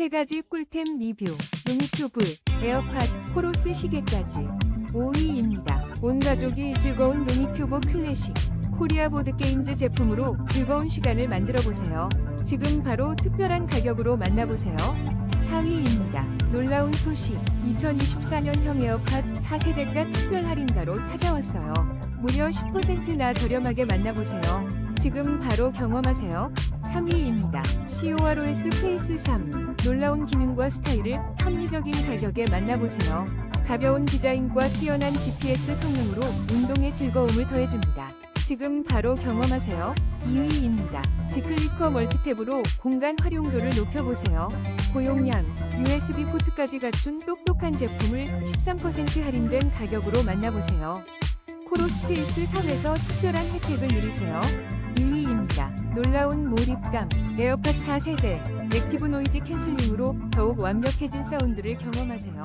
세 가지 꿀템 리뷰, 루미큐브, 에어팟, 코로스 시계까지 5위입니다. 온 가족이 즐거운 루미큐브 클래식, 코리아 보드게임즈 제품으로 즐거운 시간을 만들어 보세요. 지금 바로 특별한 가격으로 만나보세요. 4위입니다. 놀라운 소식, 2024년형 에어팟 4세대가 특별 할인가로 찾아왔어요. 무려 10%나 저렴하게 만나보세요. 지금 바로 경험하세요. 3위입니다. COROS 페이스 3. 놀라운 기능과 스타일을 합리적인 가격에 만나보세요. 가벼운 디자인과 뛰어난 GPS 성능으로 운동의 즐거움을 더해줍니다. 지금 바로 경험하세요. 2위입니다. 지클리커 멀티탭으로 공간 활용도를 높여보세요. 고용량, USB 포트까지 갖춘 똑똑한 제품을 13% 할인된 가격으로 만나보세요. 코로스페이스 3에서 특별한 혜택을 누리세요. 2위입니다. 놀라운 몰입감, 에어팟 4세대, 액티브 노이즈 캔슬링으로 더욱 완벽해진 사운드를 경험하세요.